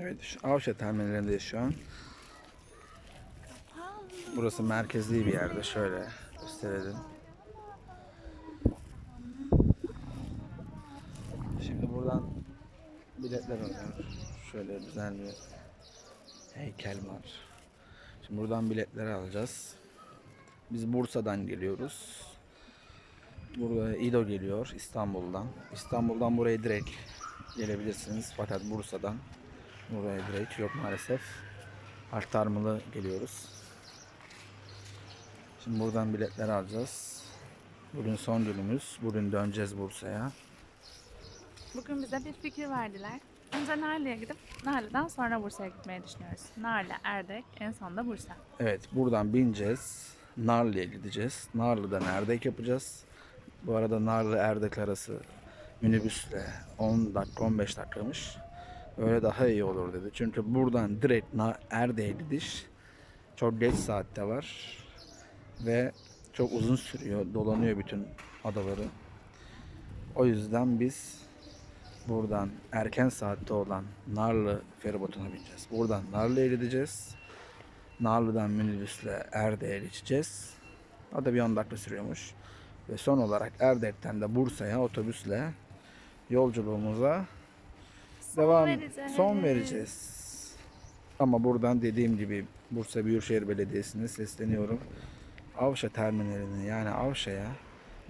Evet, şu Avşa terminalindeyiz şu an. Burası merkezli bir yerde. Şöyle gösterelim. Şimdi buradan biletler alıyor. Şöyle güzel bir heykel var. Şimdi buradan biletleri alacağız. Biz Bursa'dan geliyoruz. Burada İdo geliyor İstanbul'dan. İstanbul'dan buraya direkt gelebilirsiniz. Fakat Bursa'dan buraya direkt yok maalesef. Aktarmalı geliyoruz. Şimdi buradan biletleri alacağız. Bugün son günümüz. Bugün döneceğiz Bursa'ya. Bugün bize bir fikir verdiler. Önce Narlı'ya gidip Narlı'dan sonra Bursa'ya gitmeyi düşünüyoruz. Narlı, Erdek, en son da Bursa. Evet buradan bineceğiz. Narlı'ya gideceğiz. Narlı'da Erdek yapacağız. Bu arada Narlı Erdek arası minibüsle 10 dakika 15 dakikamış. Öyle daha iyi olur dedi. Çünkü buradan direkt Erdek'e gidiş çok geç saatte var. Ve çok uzun sürüyor. Dolanıyor bütün adaları. O yüzden biz buradan erken saatte olan Narlı feribotuna bineceğiz. Buradan Narlı'ya gideceğiz. Narlı'dan minibüsle Erdek'e geçeceğiz. O da bir 10 dakika sürüyormuş. Ve son olarak Erdek'ten de Bursa'ya otobüsle yolculuğumuza devam vereceğiz. son vereceğiz. Ama buradan dediğim gibi Bursa Büyükşehir Belediyesi'ne sesleniyorum. Avşa terminalini yani Avşa'ya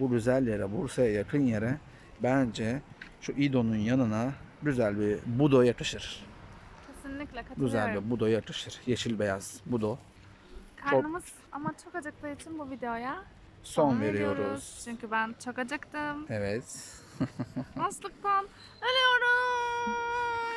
bu güzel yere Bursa'ya yakın yere bence şu İdo'nun yanına güzel bir Budo yakışır. Kesinlikle Güzel katılıyorum. bir Budo yakışır. Yeşil beyaz Budo. Karnımız ama çok acıktığı için bu videoya Son veriyoruz. Çünkü ben çok acıktım. Evet. Açlıktan ölüyorum.